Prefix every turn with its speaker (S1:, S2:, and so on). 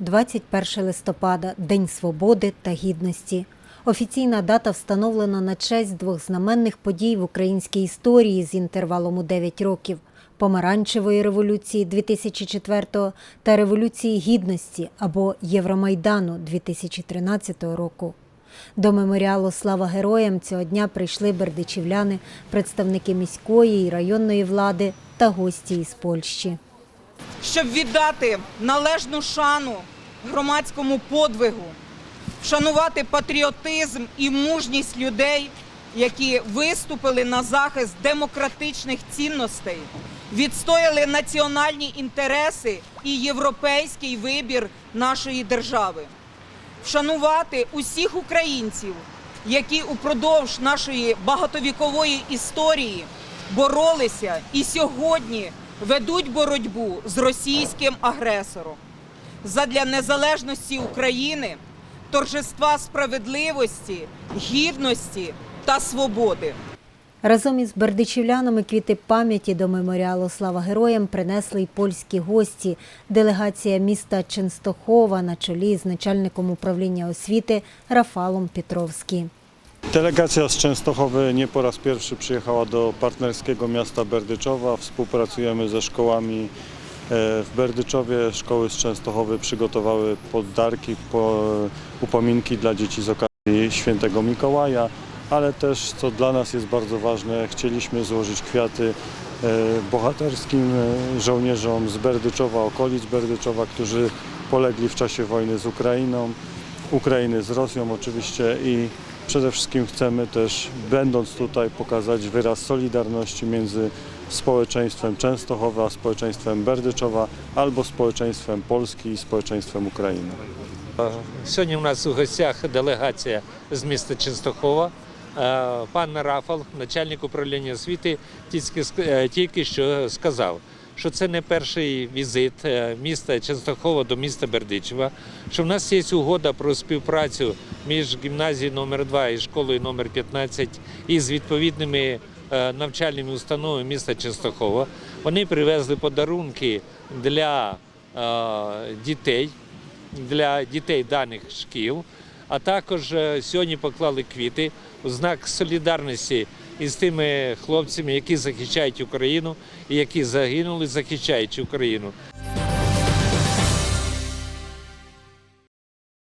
S1: 21 листопада День свободи та гідності. Офіційна дата встановлена на честь двох знаменних подій в українській історії з інтервалом у 9 років помаранчевої революції 2004 та революції гідності або Євромайдану 2013 року. До меморіалу Слава героям цього дня прийшли бердичівляни, представники міської і районної влади та гості із Польщі.
S2: Щоб віддати належну шану громадському подвигу, вшанувати патріотизм і мужність людей, які виступили на захист демократичних цінностей, відстояли національні інтереси і європейський вибір нашої держави. Вшанувати усіх українців, які упродовж нашої багатовікової історії боролися і сьогодні ведуть боротьбу з російським агресором задля незалежності України, торжества справедливості, гідності та свободи.
S1: Разом із бердичівлянами квіти пам'яті до меморіалу Слава героям принесли й польські гості. Делегація міста Ченстохова на чолі з начальником управління освіти Рафалом Петровським.
S3: Delegacja z Częstochowy nie po raz pierwszy przyjechała do partnerskiego miasta Berdyczowa. Współpracujemy ze szkołami e, w Berdyczowie. Szkoły z Częstochowy przygotowały poddarki, po, upominki dla dzieci z okazji świętego Mikołaja, ale też, co dla nas jest bardzo ważne, chcieliśmy złożyć kwiaty e, bohaterskim e, żołnierzom z Berdyczowa, okolic Berdyczowa, którzy polegli w czasie wojny z Ukrainą. Ukrainy z Rosją oczywiście i przede wszystkim chcemy też, będąc tutaj, pokazać wyraz solidarności między społeczeństwem Częstochowa społeczeństwem Berdyczowa albo społeczeństwem Polski i społeczeństwem Ukrainy.
S4: Сьогодні у нас у гостях делегація з міста Ченстохова. Е, Пан Рафал, начальник управління освіти, е, тільки що сказав, що це не перший візит е, міста Ченстохова до міста Бердичева, що в нас є угода про співпрацю між гімназією номер 2 і школою номер 15 і з відповідними е, навчальними установами міста Ченстохова. Вони привезли подарунки для е, дітей для дітей даних шкіл, а також е, сьогодні поклали квіти у знак солідарності із тими хлопцями, які захищають Україну і які загинули, захищаючи Україну.